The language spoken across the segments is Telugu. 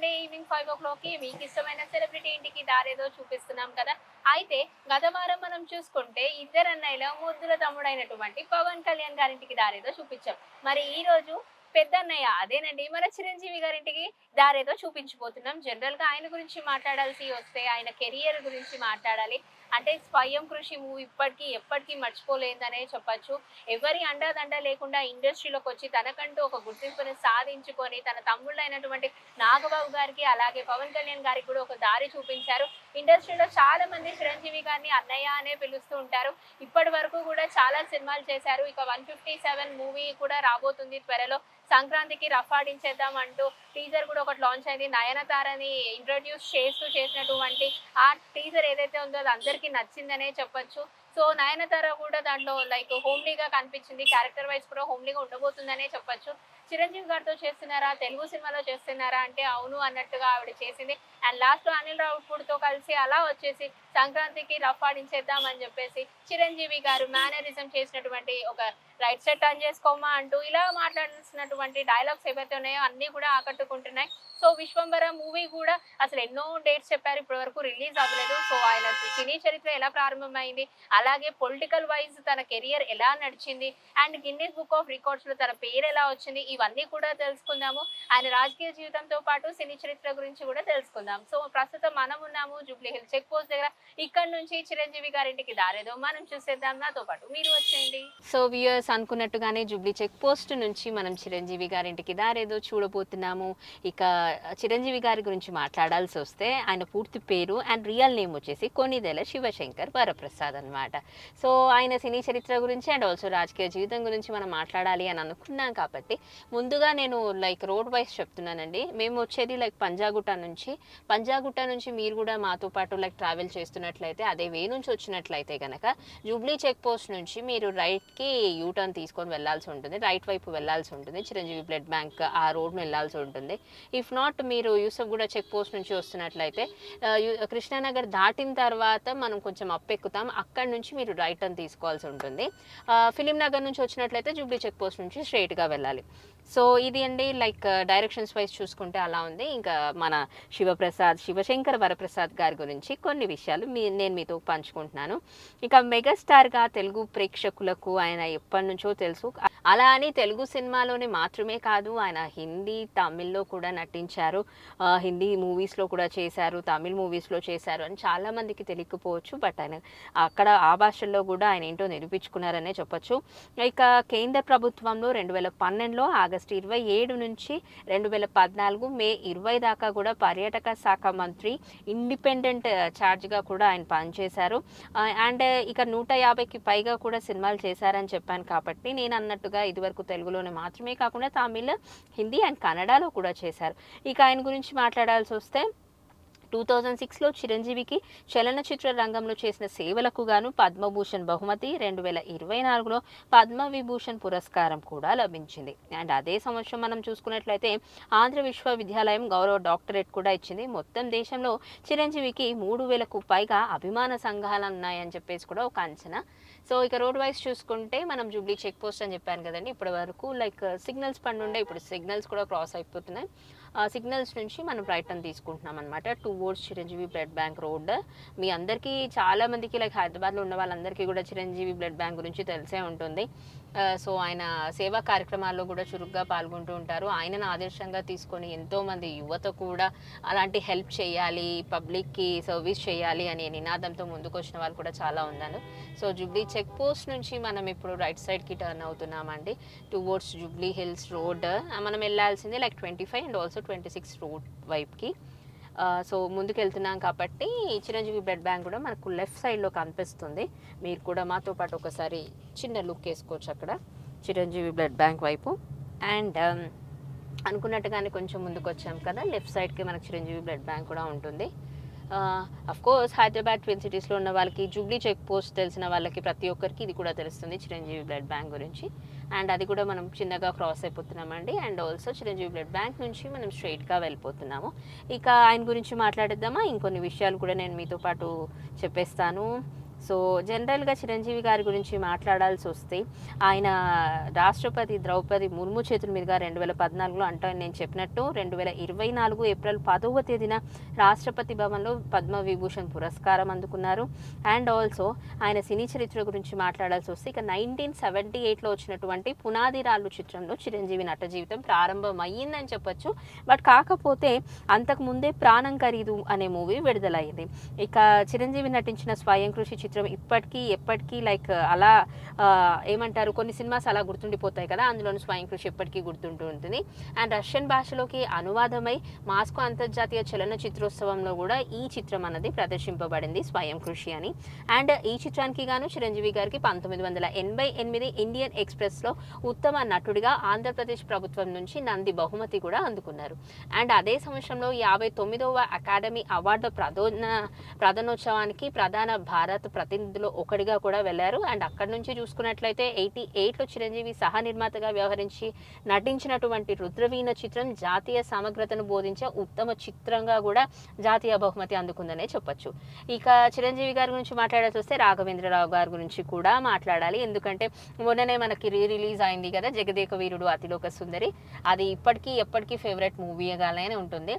సండే ఈవినింగ్ ఫైవ్ ఓ క్లాక్కి మీకు ఇష్టమైన సెలబ్రిటీ ఇంటికి దారేదో చూపిస్తున్నాం కదా. అయితే గత వారం మనం చూసుకుంటే ఇద్దరు అన్నయ్యలో ముద్దుల తమ్ముడైనటువంటి పవన్ కళ్యాణ్ గారింటికి దారేదో చూపించాం. మరి ఈ రోజు పెద్ద అన్నయ్య అదేనండి మన చిరంజీవి గారింటికి దారేదో చూపించబోతున్నాం. జనరల్గా ఆయన గురించి మాట్లాడాల్సి వస్తే ఆయన కెరియర్ గురించి మాట్లాడాలి. అంటే స్వయం కృషి మూవీ ఇప్పటికీ ఎప్పటికీ మర్చిపోలేదనే చెప్పొచ్చు. ఎవరి అండదండ లేకుండా ఇండస్ట్రీలోకి వచ్చి తనకంటూ ఒక గుర్తింపుని సాధించుకొని తన తమ్ముళ్ళైనటువంటి నాగబాబు గారికి అలాగే పవన్ కళ్యాణ్ గారికి కూడా ఒక దారి చూపించారు. ఇండస్ట్రీలో చాలా మంది చిరంజీవి గారిని అన్నయ్య అనే పిలుస్తూ ఉంటారు. ఇప్పటి వరకు కూడా చాలా సినిమాలు చేశారు. ఇక వన్ ఫిఫ్టీ సెవెన్ మూవీ కూడా రాబోతుంది త్వరలో. సంక్రాంతికి రఫాడించేద్దాం అంటూ టీజర్ కూడా ఒకటి లాంచ్ అయింది. నయనతారని ఇంట్రొడ్యూస్ చేస్తూ చేసినటువంటి ఆ టీజర్ ఏదైతే ఉందో అది అందరికీ నచ్చిందనే చెప్పొచ్చు. సో నయనతార కూడా దాంట్లో లైక్ హోమ్లీగా కనిపించింది. క్యారెక్టర్ వైజ్ కూడా హోమ్లీగా ఉండబోతుందనే చెప్పొచ్చు. చిరంజీవి గారితో చేస్తున్నారా? తెలుగు సినిమాలో చేస్తున్నారా? అంటే అవును అన్నట్టుగా ఆవిడ చేసింది. అండ్ లాస్ట్లో అనిల్ రావుపూడితో కలిసి అలా వచ్చేసి సంక్రాంతికి రఫ్ ఆడించేద్దాం అని చెప్పేసి చిరంజీవి గారు మేనరిజం చేసినటువంటి ఒక రైట్ సెట్ టర్న్ చేసుకోమా అంటూ ఇలా మాట్లాడినటువంటి డైలాగ్స్ ఏవైతే ఉన్నాయో అన్ని కూడా ఆకట్టుకుంటున్నాయి. సో విశ్వంబర మూవీ కూడా అసలు ఎన్నో డేట్స్ చెప్పారు. ఇప్పటి వరకు రిలీజ్ అవ్వలేదు. సో ఆయన సినీ చరిత్ర ఎలా ప్రారంభమైంది? అలా అలాగే పొలిటికల్ వైజ్ తన కెరియర్ ఎలా నడిచింది? అండ్ గిన్నీస్ బుక్ ఆఫ్ రికార్డ్స్లో తన పేరు ఎలా వచ్చింది? ఇవన్నీ కూడా తెలుసుకుందాము. ఆయన రాజకీయ జీవితంతో పాటు సినీ చరిత్ర గురించి కూడా తెలుసుకుందాం. సో ప్రస్తుతం మనం ఉన్నాము జూబ్లీ హిల్ చెక్ పోస్ట్ దగ్గర. ఇక్కడ నుంచి చిరంజీవి గారింటికి దారేదో మనం చూసేద్దాం. నాతో పాటు మీరు వచ్చేయండి. సో వ్యూయర్స్ అనుకున్నట్టుగానే జూబ్లీ చెక్ పోస్ట్ నుంచి మనం చిరంజీవి గారింటికి దారేదో చూడబోతున్నాము. ఇక చిరంజీవి గారి గురించి మాట్లాడాల్సి వస్తే ఆయన పూర్తి పేరు అండ్ రియల్ నేమ్ వచ్చేసి కొనిదెల శివశంకర్ వరప్రసాద్ అనమాట సో ఆయన సినీ చరిత్ర గురించి అండ్ ఆల్సో రాజకీయ జీవితం గురించి మనం మాట్లాడాలి అని అనుకున్నాం కాబట్టి ముందుగా నేను లైక్ రోడ్ వైస్ చెప్తున్నానండి. మేము వచ్చేది లైక్ పంజాగుట్ట నుంచి. పంజాగుట్ట నుంచి మీరు కూడా మాతో పాటు లైక్ ట్రావెల్ చేస్తున్నట్లయితే అదే వే నుంచి వచ్చినట్లయితే కనుక జూబ్లీ చెక్ పోస్ట్ నుంచి మీరు రైట్కి యూటర్న్ తీసుకొని వెళ్ళాల్సి ఉంటుంది. రైట్ వైపు వెళ్ళాల్సి ఉంటుంది. చిరంజీవి బ్లడ్ బ్యాంక్ ఆ రోడ్ను వెళ్ళాల్సి ఉంటుంది. ఇఫ్ నాట్ మీరు యూసఫ్ కూడా చెక్ పోస్ట్ నుంచి వస్తున్నట్లయితే uh, కృష్ణానగర్ దాటిన తర్వాత మనం కొంచెం అప్పెక్కుతాం అక్కడి అక్కడ నుంచి మీరు రైట్ టర్న్ తీసుకోవాల్సి ఉంటుంది. ఫిలిం నగర్ నుంచి వచ్చినట్లయితే జూబ్లీ చెక్ పోస్ట్ నుంచి స్ట్రైట్గా వెళ్ళాలి. సో ఇది అండి లైక్ uh, డైరెక్షన్స్ వైజ్ చూసుకుంటే అలా ఉంది. ఇంకా మన శివప్రసాద్ శివశంకర్ వరప్రసాద్ గారి గురించి కొన్ని విషయాలు మీ నేను మీతో పంచుకుంటున్నాను. ఇక మెగాస్టార్గా తెలుగు ప్రేక్షకులకు ఆయన ఎప్పటి నుంచో తెలుసు. అలా అని తెలుగు సినిమాలోనే మాత్రమే కాదు ఆయన హిందీ తమిళ్ళో కూడా నటించారు. హిందీ మూవీస్లో కూడా చేశారు తమిళ్ మూవీస్లో చేశారు అని చాలా మందికి తెలియకపోవచ్చు. బట్ ఆయన అక్కడ ఆ భాషల్లో కూడా ఆయన ఏంటో నిరూపించుకున్నారనే చెప్పొచ్చు. ఇక కేంద్ర ప్రభుత్వంలో రెండు వేల పన్నెండులో ఆగస్టు ఇరవై ఏడు నుంచి రెండు వేల పద్నాలుగు మే ఇరవై దాకా కూడా పర్యాటక శాఖ మంత్రి ఇండిపెండెంట్ ఛార్జ్గా కూడా ఆయన పనిచేశారు. అండ్ ఇక నూట యాభైకి పైగా కూడా సినిమాలు చేశారని చెప్పాను కాబట్టి నేను అన్నట్టుగా ఇదివరకు తెలుగులోనే మాత్రమే కాకుండా తమిళ్ హిందీ అండ్ కన్నడలో కూడా చేశారు. ఇక ఆయన గురించి మాట్లాడాల్సి వస్తే టూ థౌజండ్ సిక్స్లో చిరంజీవికి చలనచిత్ర రంగంలో చేసిన సేవలకు గాను పద్మభూషణ్ బహుమతి రెండు వేల ఇరవై నాలుగులో పద్మవిభూషణ్ పురస్కారం కూడా లభించింది. అండ్ అదే సంవత్సరం మనం చూసుకున్నట్లయితే ఆంధ్ర విశ్వవిద్యాలయం గౌరవ డాక్టరేట్ కూడా ఇచ్చింది. మొత్తం దేశంలో చిరంజీవికి మూడు వేలకు పైగా అభిమాన సంఘాలు ఉన్నాయని చెప్పేసి కూడా ఒక అంచనా. సో ఇక రోడ్ వైజ్ చూసుకుంటే మనం జూబ్లీ చెక్ పోస్ట్ అని చెప్పాను కదండి. ఇప్పటి వరకు లైక్ సిగ్నల్స్ పండుండే ఇప్పుడు సిగ్నల్స్ కూడా క్రాస్ అయిపోతున్నాయి. సిగ్నల్స్ నుంచి మనం రైట్ టర్న్ తీసుకుంటున్నాం అనమాట towards Chiranjeevi blood bank road మీ అందరికీ చాలా మందికి లైక్ హైదరాబాద్లో ఉన్న వాళ్ళందరికీ కూడా చిరంజీవి బ్లడ్ బ్యాంక్ గురించి తెలిసే ఉంటుంది. సో ఆయన సేవా కార్యక్రమాల్లో కూడా చురుగ్గా పాల్గొంటూ ఉంటారు. ఆయనను ఆదర్శంగా తీసుకొని ఎంతోమంది యువత కూడా అలాంటి హెల్ప్ చేయాలి పబ్లిక్కి సర్వీస్ చేయాలి అనే నినాదంతో ముందుకు వచ్చిన వాళ్ళు కూడా చాలా ఉన్నారు. సో జూబ్లీ చెక్ పోస్ట్ నుంచి మనం ఇప్పుడు రైట్ సైడ్కి turn అవుతున్నామండి. Towards Jubilee Hills road. మనం వెళ్ళాల్సింది like twenty five and also twenty six road వైపుకి. సో ముందుకెళ్తున్నాం కాబట్టి చిరంజీవి బ్లడ్ బ్యాంక్ కూడా మనకు లెఫ్ట్ సైడ్లో కనిపిస్తుంది. మీరు కూడా మాతో పాటు ఒకసారి చిన్న లుక్ వేసుకోవచ్చు అక్కడ. చిరంజీవి బ్లడ్ బ్యాంక్ వైపు. అండ్ um, అనుకున్నట్టుగానే కొంచెం ముందుకు వచ్చాం కదా లెఫ్ట్ సైడ్కి మనకు చిరంజీవి బ్లడ్ బ్యాంక్ కూడా ఉంటుంది. కోర్స్ హైదరాబాద్ ట్విన్ సిటీస్లో ఉన్న వాళ్ళకి జూబ్లీ చెక్ పోస్ట్ తెలిసిన వాళ్ళకి ప్రతి ఒక్కరికి ఇది కూడా తెలుస్తుంది చిరంజీవి బ్లడ్ బ్యాంక్ గురించి. అండ్ అది కూడా మనం చిన్నగా cross అయిపోతున్నామండి. And also Chiranjeevi blood bank నుంచి మనం స్ట్రైట్గా వెళ్ళిపోతున్నాము. ఇక ఆయన గురించి మాట్లాడేద్దామా? ఇంకొన్ని విషయాలు కూడా నేను మీతో పాటు చెప్పేస్తాను. సో జనరల్గా చిరంజీవి గారి గురించి మాట్లాడాల్సి వస్తే ఆయన రాష్ట్రపతి ద్రౌపది ముర్ము చేతుల మీదుగా రెండు వేల పద్నాలుగులో అంటే నేను చెప్పినట్టు రెండు వేల ఇరవై నాలుగు ఏప్రిల్ పదవ తేదీన రాష్ట్రపతి భవన్లో పద్మవిభూషణ్ పురస్కారం అందుకున్నారు. అండ్ ఆల్సో ఆయన సినీ చరిత్ర గురించి మాట్లాడాల్సి వస్తే ఇక నైన్టీన్ సెవెంటీ ఎయిట్లో వచ్చినటువంటి పునాది రాళ్ళు చిత్రంలో చిరంజీవి నట జీవితం ప్రారంభం అయ్యిందని చెప్పొచ్చు. బట్ కాకపోతే అంతకు ముందే ప్రాణం ఖరీదు అనే మూవీ విడుదలైంది. ఇక చిరంజీవి నటించిన స్వయం కృషి చిత్రం ఇప్పటికీ ఎప్పటికీ లైక్ అలా ఏమంటారు కొన్ని సినిమాస్ అలా గుర్తుండిపోతాయి కదా అందులోని స్వయం కృషి ఎప్పటికీ గుర్తుంటూ ఉంటుంది. అండ్ రష్యన్ భాషలోకి అనువాదమై మాస్కో అంతర్జాతీయ చలన చిత్రోత్సవంలో కూడా ఈ చిత్రం అన్నది ప్రదర్శింపబడింది స్వయం కృషి అని. అండ్ ఈ చిత్రానికి గాను చిరంజీవి గారికి పంతొమ్మిది వందల ఎనభై ఎనిమిది ఇండియన్ ఎక్స్ప్రెస్లో ఉత్తమ నటుడిగా ఆంధ్రప్రదేశ్ ప్రభుత్వం నుంచి నంది బహుమతి కూడా అందుకున్నారు. అండ్ అదే సంవత్సరంలో యాభై తొమ్మిదవ అకాడమీ అవార్డు ప్రధాన ప్రధానోత్సవానికి ప్రధాన భారత్ ప్రతినిధులు ఒకటిగా కూడా వెళ్ళారు అండ్ అక్కడి నుంచి చూసుకున్నట్లయితే ఎయిటీ ఎయిట్లో చిరంజీవి సహ నిర్మాతగా వ్యవహరించి నటించినటువంటి రుద్రవీణ చిత్రం జాతీయ సమగ్రతను బోధించే ఉత్తమ చిత్రంగా కూడా జాతీయ బహుమతి అందుకుందనే చెప్పొచ్చు. ఇక చిరంజీవి గారి గురించి మాట్లాడాల్సి వస్తే రాఘవేంద్రరావు గారి గురించి కూడా మాట్లాడాలి. ఎందుకంటే మొన్ననే మనకి రీ రిలీజ్ అయింది కదా జగదేక వీరుడు అతిలోక సుందరి. అది ఇప్పటికీ ఎప్పటికీ ఫేవరెట్ మూవీగానే ఉంటుంది.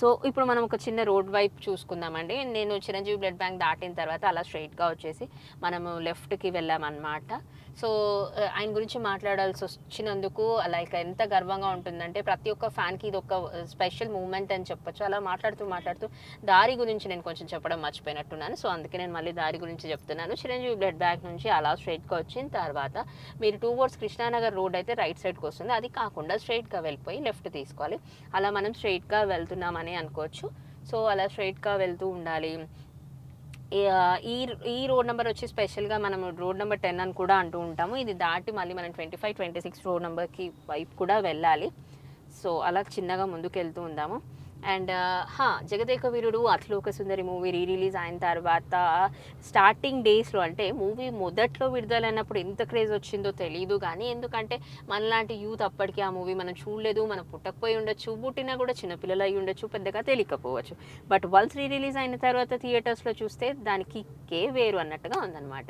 సో ఇప్పుడు మనం ఒక చిన్న రోడ్ వైపు చూసుకుందామండి. నేను చిరంజీవి బ్లడ్ బ్యాంక్ దాటిన తర్వాత అలా స్ట్రైట్గా వచ్చేసి మనము లెఫ్ట్కి వెళ్ళామన్నమాట. సో ఆయన గురించి మాట్లాడాల్సి వచ్చినందుకు లైక్ ఎంత గర్వంగా ఉంటుందంటే ప్రతి ఒక్క ఫ్యాన్కి ఇది ఒక స్పెషల్ మూమెంట్ అని చెప్పొచ్చు. అలా మాట్లాడుతూ మాట్లాడుతూ దారి గురించి నేను కొంచెం చెప్పడం మర్చిపోయినట్టున్నాను. సో అందుకే నేను మళ్ళీ దారి గురించి చెప్తున్నాను. చిరంజీవి బ్లడ్ బ్యాగ్ నుంచి అలా స్ట్రైట్గా వచ్చిన తర్వాత మీరు టూ వర్డ్స్ కృష్ణానగర్ రోడ్ అయితే రైట్ సైడ్కి వస్తుంది. అది కాకుండా స్ట్రైట్గా వెళ్ళిపోయి లెఫ్ట్ తీసుకోవాలి. అలా మనం స్ట్రైట్గా వెళ్తున్నామని అనుకోవచ్చు. సో అలా స్ట్రైట్గా వెళ్తూ ఉండాలి. ఈ- ఈ ఈ రోడ్ నెంబర్ వచ్చి స్పెషల్గా మనం రోడ్ నెంబర్ టెన్ అని కూడా అంటూ ఉంటాము. ఇది దాటి మళ్ళీ మనం twenty five twenty six road నెంబర్కి వైపు కూడా వెళ్ళాలి. సో అలా చిన్నగా ముందుకు వెళ్తూ ఉందాము. అండ్ uh, హా జగదేక వీరుడు అత్లోక సుందరి మూవీ రీ రిలీజ్ అయిన తర్వాత స్టార్టింగ్ డేస్లో అంటే మూవీ మొదట్లో విడుదలైనప్పుడు ఎంత క్రేజ్ వచ్చిందో తెలియదు కానీ ఎందుకంటే మనలాంటి యూత్ అప్పటికి ఆ మూవీ మనం చూడలేదు మనం పుట్టకపోయి ఉండొచ్చు పుట్టినా కూడా చిన్నపిల్లలు అయి ఉండొచ్చు పెద్దగా తెలియకపోవచ్చు. బట్ వన్స్ రీ రిలీజ్ అయిన తర్వాత థియేటర్స్లో చూస్తే దానికి కే వేరు అన్నట్టుగా ఉందన్నమాట.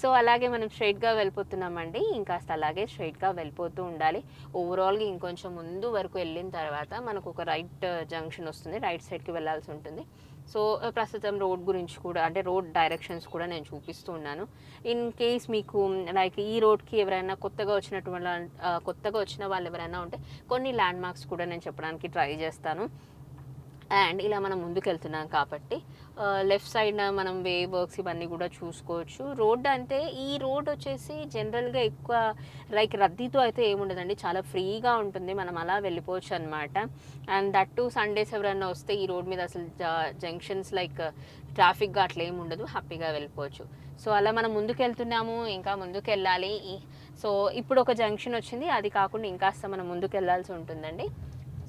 సో అలాగే మనం స్ట్రైట్గా వెళ్ళిపోతున్నామండి. ఇంకాస్త అలాగే స్ట్రైట్గా వెళ్ళిపోతూ ఉండాలి. ఓవరాల్గా ఇంకొంచెం ముందు వరకు వెళ్ళిన తర్వాత మనకు ఒక రైట్ జంక్షన్ వస్తుంది. రైట్ సైడ్కి వెళ్ళాల్సి ఉంటుంది. సో ప్రస్తుతం రోడ్ గురించి కూడా అంటే రోడ్ డైరెక్షన్స్ కూడా నేను చూపిస్తూ ఉన్నాను. ఇన్ కేస్ మీకు లైక్ ఈ రోడ్కి ఎవరైనా కొత్తగా వచ్చినటువంటి కొత్తగా వచ్చిన వాళ్ళు ఎవరైనా ఉంటే కొన్ని ల్యాండ్ మార్క్స్ కూడా నేను చెప్పడానికి ట్రై చేస్తాను. అండ్ ఇలా మనం ముందుకెళ్తున్నాం కాబట్టి లెఫ్ట్ సైడ్ మనం వే వర్క్స్ ఇవన్నీ కూడా చూసుకోవచ్చు. రోడ్ అంటే ఈ రోడ్ వచ్చేసి జనరల్గా ఎక్కువ లైక్ రద్దీతో అయితే ఏముండదండి చాలా ఫ్రీగా ఉంటుంది. మనం అలా వెళ్ళిపోవచ్చు అనమాట అండ్ దట్ టు సండేస్ ఎవరైనా వస్తే ఈ రోడ్ మీద అసలు జంక్షన్స్ లైక్ ట్రాఫిక్గా అట్లా ఏమి ఉండదు. హ్యాపీగా వెళ్ళిపోవచ్చు. సో అలా మనం ముందుకు వెళ్తున్నాము ఇంకా ముందుకు వెళ్ళాలి సో ఇప్పుడు ఒక జంక్షన్ వచ్చింది. అది కాకుండా ఇంకాస్త మనం ముందుకు వెళ్ళాల్సి ఉంటుందండి.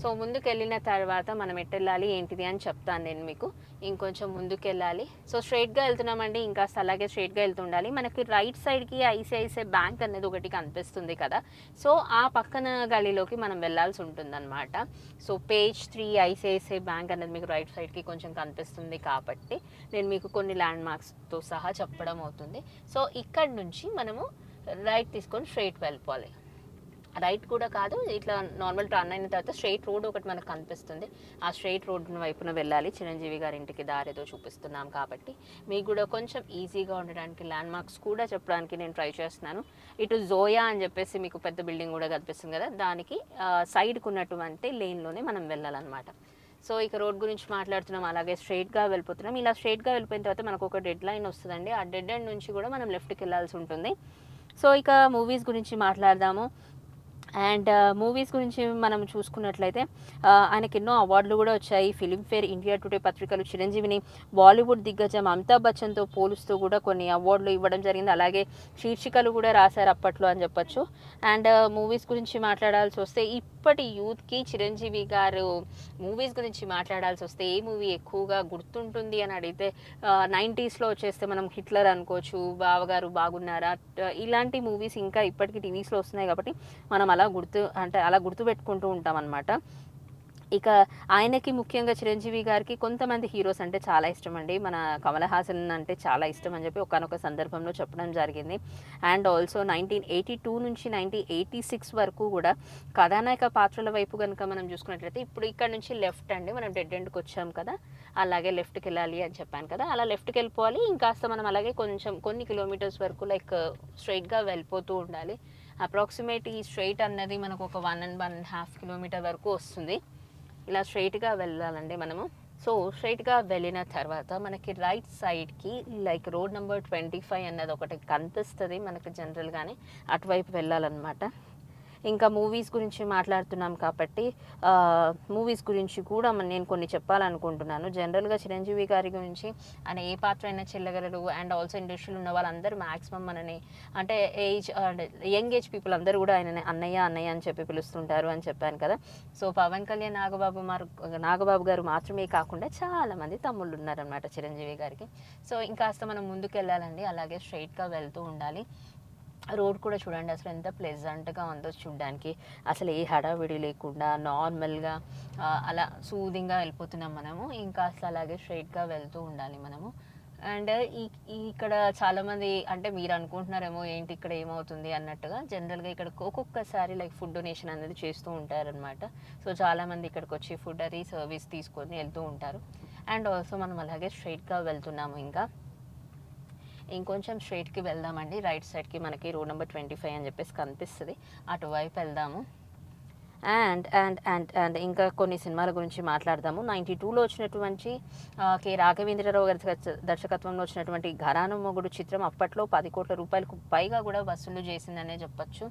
సో ముందుకు వెళ్ళిన తర్వాత మనం ఎట్టెళ్ళాలి ఏంటిది అని చెప్తాను నేను మీకు. ఇంకొంచెం ముందుకు వెళ్ళాలి సో స్ట్రైట్గా వెళ్తున్నామండి ఇంకా అలాగే స్ట్రైట్గా వెళ్తుండాలి. మనకి రైట్ సైడ్కి ఐసిఐసిఐ బ్యాంక్ అనేది ఒకటి కనిపిస్తుంది కదా. సో ఆ పక్కన గలీలోకి మనం వెళ్ళాల్సి ఉంటుందన్నమాట. So page three ICICI bank అనేది మీకు రైట్ సైడ్కి కొంచెం కనిపిస్తుంది కాబట్టి నేను మీకు కొన్ని ల్యాండ్ మార్క్స్తో సహా చెప్పడం అవుతుంది. సో ఇక్కడ నుంచి మనము రైట్ తీసుకొని స్ట్రైట్ వెళ్ళిపోవాలి. రైట్ కూడా కాదు ఇట్లా నార్మల్ టర్న్ అయిన తర్వాత స్ట్రైట్ రోడ్ ఒకటి మనకు కనిపిస్తుంది. ఆ స్ట్రైట్ రోడ్ వైపున వెళ్ళాలి. చిరంజీవి గారి ఇంటికి దారేదో చూపిస్తున్నాం కాబట్టి. మీకు కూడా కొంచెం ఈజీగా ఉండడానికి ల్యాండ్ మార్క్స్ కూడా చెప్పడానికి నేను ట్రై చేస్తున్నాను. ఇటు జోయా అని చెప్పేసి మీకు పెద్ద బిల్డింగ్ కూడా కనిపిస్తుంది కదా దానికి సైడ్కి ఉన్నటువంటి లేన్లోనే మనం వెళ్ళాలన్నమాట. సో ఇక రోడ్ గురించి మాట్లాడుతున్నాం అలాగే స్ట్రైట్గా వెళ్ళిపోతున్నాం. ఇలా స్ట్రైట్గా వెళ్ళిపోయిన తర్వాత మనకు ఒక డెడ్ లైన్ వస్తుందండి. ఆ డెడ్ ఎండ్ నుంచి కూడా మనం లెఫ్ట్కి వెళ్ళాల్సి ఉంటుంది. సో ఇక మూవీస్ గురించి మాట్లాడదాము. అండ్ మూవీస్ గురించి మనం చూసుకున్నట్లయితే ఆయనకి ఎన్నో అవార్డులు కూడా వచ్చాయి. ఫిలింఫేర్ ఇండియా టుడే పత్రికలు చిరంజీవిని బాలీవుడ్ దిగ్గజం అమితాబ్ బచ్చన్తో పోలుస్తూ కూడా కొన్ని అవార్డులు ఇవ్వడం జరిగింది. అలాగే శీర్షికలు కూడా రాశారు అప్పట్లో అని చెప్పొచ్చు. అండ్ మూవీస్ గురించి మాట్లాడాల్సి వస్తే ఈ ఇప్పటి యూత్కి చిరంజీవి గారు మూవీస్ గురించి మాట్లాడాల్సి వస్తే ఏ మూవీ ఎక్కువగా గుర్తుంటుంది అని అడిగితే నైంటీస్లో వచ్చేస్తే మనం హిట్లర్ అనుకోవచ్చు బావగారు బాగున్నారా ఇలాంటి మూవీస్ ఇంకా ఇప్పటికీ టీవీస్లో వస్తున్నాయి కాబట్టి మనం అలా గుర్తు అంటే అలా గుర్తుపెట్టుకుంటూ ఉంటాం అనమాట ఇక ఆయనకి ముఖ్యంగా చిరంజీవి గారికి కొంతమంది హీరోస్ అంటే చాలా ఇష్టం అండి మన కమల్ హాసన్ అంటే చాలా ఇష్టం అని చెప్పి ఒకనొక సందర్భంలో చెప్పడం జరిగింది. And also nineteen eighty two నుంచి నైన్టీన్ ఎయిటీ సిక్స్ వరకు కూడా కథానాయక పాత్రల వైపు కనుక మనం చూసుకున్నట్లయితే ఇప్పుడు ఇక్కడ నుంచి లెఫ్ట్ అండి. మనం డెడ్ ఎండ్కి వచ్చాం కదా అలాగే లెఫ్ట్కి వెళ్ళాలి అని చెప్పాను కదా అలా లెఫ్ట్కి వెళ్ళిపోవాలి. ఇంకాస్త మనం అలాగే కొంచెం కొన్ని కిలోమీటర్స్ వరకు లైక్ స్ట్రైట్గా వెళ్ళిపోతూ ఉండాలి. అప్రాక్సిమేట్ ఈ స్ట్రైట్ అన్నది మనకు ఒక one and one and half kilometre వరకు వస్తుంది. ఇలా స్ట్రైట్గా వెళ్ళాలండి మనము. సో స్ట్రైట్గా వెళ్ళిన తర్వాత మనకి రైట్ సైడ్కి like road number twenty five అన్నది ఒకటి కనిపిస్తుంది మనకి జనరల్గానే అటువైపు వెళ్ళాలన్నమాట. ఇంకా మూవీస్ గురించి మాట్లాడుతున్నాం కాబట్టి మూవీస్ గురించి కూడా నేను కొన్ని చెప్పాలనుకుంటున్నాను. జనరల్గా చిరంజీవి గారి గురించి ఆయన ఏ పాత్ర అయినా చెల్లగలరు అండ్ ఆల్సో ఇండస్ట్రీలో ఉన్న వాళ్ళందరూ మ్యాక్సిమం మనని అంటే ఏజ్ యంగ్ ఏజ్ పీపుల్ అందరూ కూడా ఆయన అన్నయ్య అన్నయ్య అని చెప్పి పిలుస్తుంటారు అని చెప్పాను కదా. సో పవన్ కళ్యాణ్ నాగబాబు మారు నాగబాబు గారు మాత్రమే కాకుండా చాలా మంది తమ్ముళ్ళు ఉన్నారనమాట చిరంజీవి గారికి. సో ఇంకాస్త మనం ముందుకు వెళ్ళాలండి అలాగే స్ట్రైట్గా వెళ్తూ ఉండాలి. రోడ్ కూడా చూడండి అసలు ఎంత ప్లెజెంట్గా ఉందో చూడడానికి. అసలు ఏ హడావిడి లేకుండా నార్మల్గా అలా సూదింగ్గా వెళ్ళిపోతున్నాం మనము. ఇంకా అసలు అలాగే స్ట్రైట్గా వెళ్తూ ఉండాలి మనము. అండ్ ఈ ఇక్కడ చాలామంది అంటే మీరు అనుకుంటున్నారేమో ఏంటి ఇక్కడ ఏమవుతుంది అన్నట్టుగా జనరల్గా ఇక్కడ ఒక్కొక్కసారి లైక్ ఫుడ్ డొనేషన్ అనేది చేస్తూ ఉంటారనమాట సో చాలామంది ఇక్కడికి వచ్చి ఫుడ్ అది సర్వీస్ తీసుకొని వెళ్తూ ఉంటారు. అండ్ ఆల్సో మనం అలాగే స్ట్రైట్గా వెళ్తున్నాము ఇంకా. ఇంకొంచెం స్ట్రైట్కి వెళ్దామండి. రైట్ సైడ్కి మనకి రోడ్ నెంబర్ ట్వంటీ ఫైవ్ అని చెప్పేసి కనిపిస్తుంది. అటువైపు వెళ్దాము. అండ్ అండ్ అండ్ అండ్ ఇంకా కొన్ని సినిమాల గురించి మాట్లాడదాము. నైంటీ టూలో వచ్చినటువంటి కె రాఘవేంద్రరావు గారి దర్శకత్వంలో వచ్చినటువంటి ఘరాను మొగుడు చిత్రం అప్పట్లో పది కోట్ల రూపాయలకు పైగా కూడా వసూలు చేసిందనే చెప్పొచ్చు.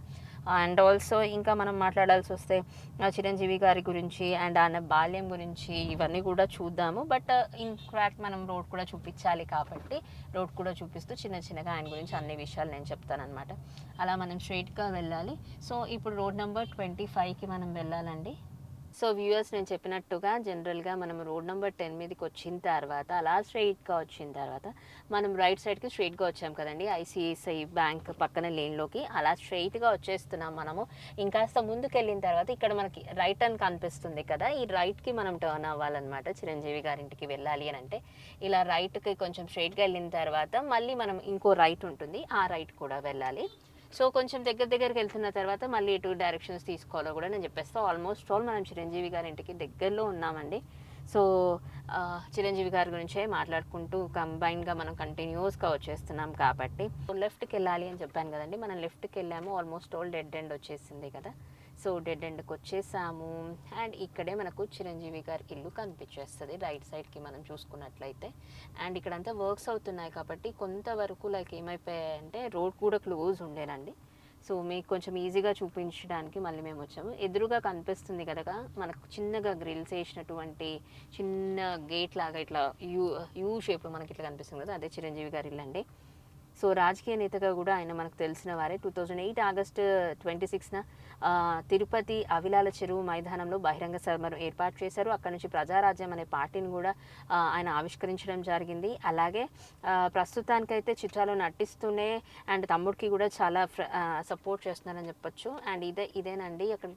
అండ్ ఆల్సో ఇంకా మనం మాట్లాడాల్సి వస్తే చిరంజీవి గారి గురించి అండ్ ఆయన బాల్యం గురించి ఇవన్నీ కూడా చూద్దాము. బట్ ఇన్ఫాక్ట్ uh, మనం రోడ్ కూడా చూపించాలి కాబట్టి రోడ్ కూడా చూపిస్తూ చిన్న చిన్నగా ఆయన గురించి అన్ని విషయాలు నేను చెప్తానమాట అలా మనం స్ట్రైట్గా వెళ్ళాలి. సో ఇప్పుడు రోడ్ నెంబర్ ట్వంటీ ఫైవ్కి మనం వెళ్ళాలండి. సో వ్యూయర్స్ నేను చెప్పినట్టుగా జనరల్గా మనం రోడ్ నెంబర్ టెన్ మీదకి వచ్చిన తర్వాత అలా స్ట్రైట్గా వచ్చిన తర్వాత మనం రైట్ సైడ్కి స్ట్రైట్గా వచ్చాం కదండి. ఐసిఐసిఐ బ్యాంక్ పక్కన లేన్లోకి అలా స్ట్రైట్గా వచ్చేస్తున్నాం మనము. ఇంకాస్త ముందుకు వెళ్ళిన తర్వాత ఇక్కడ మనకి రైట్ అని కనిపిస్తుంది కదా ఈ రైట్కి మనం టర్న్ అవ్వాలన్నమాట చిరంజీవి గారింటికి వెళ్ళాలి అని అంటే. ఇలా రైట్కి కొంచెం స్ట్రైట్గా వెళ్ళిన తర్వాత మళ్ళీ మనం ఇంకో రైట్ ఉంటుంది ఆ రైట్ కూడా వెళ్ళాలి. సో కొంచెం దగ్గర దగ్గరికి వెళ్తున్న తర్వాత మళ్ళీ ఎటు డైరెక్షన్స్ తీసుకోవాలో కూడా నేను చెప్పేస్తా. ఆల్మోస్ట్ ఆల్ మనం చిరంజీవి గారి ఇంటికి దగ్గరలో ఉన్నామండి. సో చిరంజీవి గారి గురించే మాట్లాడుకుంటూ కంబైన్గా మనం కంటిన్యూస్గా వచ్చేస్తున్నాం కాబట్టి. లెఫ్ట్కి వెళ్ళాలి అని చెప్పాను కదండి. మనం లెఫ్ట్కి వెళ్ళాము. ఆల్మోస్ట్ ఆల్ డెడ్ ఎండ్ వచ్చేసింది కదా. సో డెడ్ ఎండ్కి వచ్చేసాము. అండ్ ఇక్కడే మనకు చిరంజీవి గారి ఇల్లు కనిపించేస్తుంది. రైట్ సైడ్కి మనం చూసుకున్నట్లయితే. అండ్ ఇక్కడంతా వర్క్స్ అవుతున్నాయి కాబట్టి కొంతవరకు లైక్ ఏమైపోయాయంటే రోడ్ కూడా క్లోజ్ ఉండేనండి. సో మీకు కొంచెం ఈజీగా చూపించడానికి మళ్ళీ మేము వచ్చాము. ఎదురుగా కనిపిస్తుంది కదా మనకు చిన్నగా గ్రిల్స్ వేసినటువంటి చిన్న గేట్ లాగా ఇట్లా యూ యూ షేప్లో మనకి ఇట్లా కనిపిస్తుంది కదా అదే చిరంజీవి గారి ఇల్లు అండి సో రాజకీయ నేతగా కూడా ఆయన మనకు తెలిసిన వారే. Two thousand eight August twenty సిక్స్న Tirupati Avilala చెరువు మైదానంలో బహిరంగ సభను ఏర్పాటు చేశారు. అక్కడ నుంచి ప్రజారాజ్యం అనే పార్టీని కూడా ఆయన ఆవిష్కరించడం జరిగింది. అలాగే ప్రస్తుతానికైతే చిత్రాలు నటిస్తూనే అండ్ తమ్ముడికి కూడా చాలా సపోర్ట్ చేస్తున్నారని చెప్పొచ్చు. అండ్ ఇదే ఇదేనండి. అక్కడ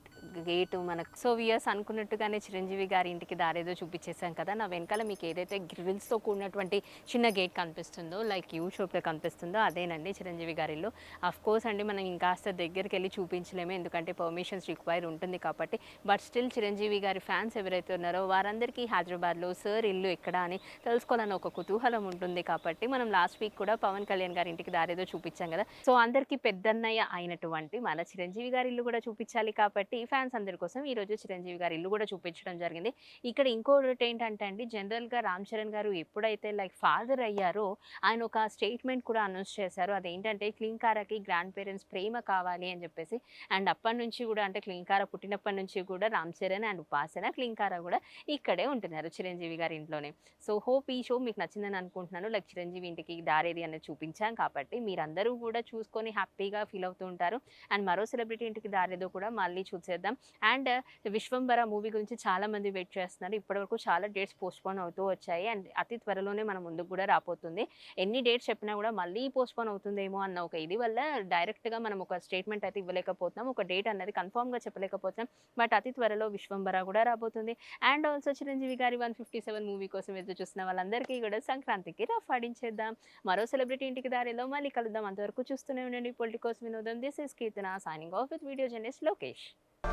గేటు మనకు సో వియర్స్ అనుకున్నట్టుగానే చిరంజీవి గారి ఇంటికి దారేదో చూపించేశాం కదా. నా వెనకాల మీకు ఏదైతే గ్రిల్స్తో కూడినటువంటి చిన్న గేట్ కనిపిస్తుందో లైక్ యూ షోప్లో కనిపిస్తుందో అదేనండి చిరంజీవి గారి ఇల్లు అఫ్ కోర్స్ అండి మనం ఇంకాస్త దగ్గరికి వెళ్ళి చూపించలేము ఎందుకంటే పర్మిషన్స్ రిక్వైర్ ఉంటుంది కాబట్టి. బట్ స్టిల్ చిరంజీవి గారి ఫ్యాన్స్ ఎవరైతే ఉన్నారో వారందరికీ హైదరాబాద్లో సార్ ఇల్లు ఎక్కడ అని తెలుసుకోవాలని ఒక కుతూహలం ఉంటుంది కాబట్టి మనం లాస్ట్ వీక్ కూడా పవన్ కళ్యాణ్ గారి ఇంటికి దారేదో చూపించాం కదా. సో అందరికీ పెద్దన్నయ్య అయినటువంటి మన చిరంజీవి గారి ఇల్లు కూడా చూపించాలి కాబట్టి ఫ్యాన్స్ అందరి కోసం ఈ రోజు చిరంజీవి గారి ఇల్లు కూడా చూపించడం జరిగింది. ఇక్కడ ఇంకోటి ఏంటంటే అండి జనరల్గా రామ్ చరణ్ గారు ఎప్పుడైతే లైక్ ఫాదర్ అయ్యారో ఆయన ఒక స్టేట్మెంట్ కూడా అనౌన్స్ చేశారు. అదేంటంటే క్లింకారకి గ్రాండ్ పేరెంట్స్ ప్రేమ కావాలి అని చెప్పేసి అండ్ అప్పటి నుంచి కూడా అంటే క్లింకార పుట్టినప్పటి నుంచి కూడా రామ్ చరణ్ అండ్ ఉపాసన క్లింకార కూడా ఇక్కడే ఉంటున్నారు చిరంజీవి గారి ఇంట్లోనే. సో హోప్ ఈ షో మీకు నచ్చిందని అనుకుంటున్నాను. లైక్ చిరంజీవి ఇంటికి దారేది అనేది చూపించాం కాబట్టి మీరందరూ కూడా చూసుకొని హ్యాపీగా ఫీల్ అవుతూ ఉంటారు. అండ్ మరో సెలబ్రిటీ ఇంటికి దారేదో కూడా మళ్ళీ చూసేద్దాం. అండ్ విశ్వంబర మూవీ గురించి చాలా మంది వెయిట్ చేస్తున్నారు. ఇప్పటివరకు చాలా డేట్స్ పోస్ట్పోన్ అవుతూ వచ్చాయి. అండ్ అతి త్వరలోనే మన ముందుకు కూడా రాబోతుంది. ఎన్ని డేట్స్ చెప్పినా కూడా మళ్ళీ పోస్ట్పోన్ అవుతుందేమో అన్న ఒక ఇది వల్ల డైరెక్ట్గా మనం ఒక స్టేట్మెంట్ అయితే ఇవ్వలేకపోతున్నాం. ఒక డేట్ అనేది కన్ఫామ్గా చెప్పలేకపోతున్నాం. బట్ అతి త్వరలో విశ్వంబర కూడా రాబోతుంది. అండ్ ఆల్సో చిరంజీవి గారి వన్ ఫిఫ్టీ సెవెన్ మూవీ కోసం ఎదురు చూస్తున్న వాళ్ళందరికీ కూడా సంక్రాంతికి రఫ్ ఆడించేద్దాం. మరో సెలబ్రిటీ ఇంటికి దారిలో మళ్ళీ కలుద్దాం. అంతవరకు చూస్తూనే ఉండండి. పొలిటికోస్ వినోదం. This is Keerthana signing off with video journalist Lokesh.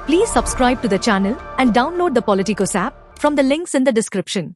Please subscribe to the channel and download the Politicos app from the links in the description.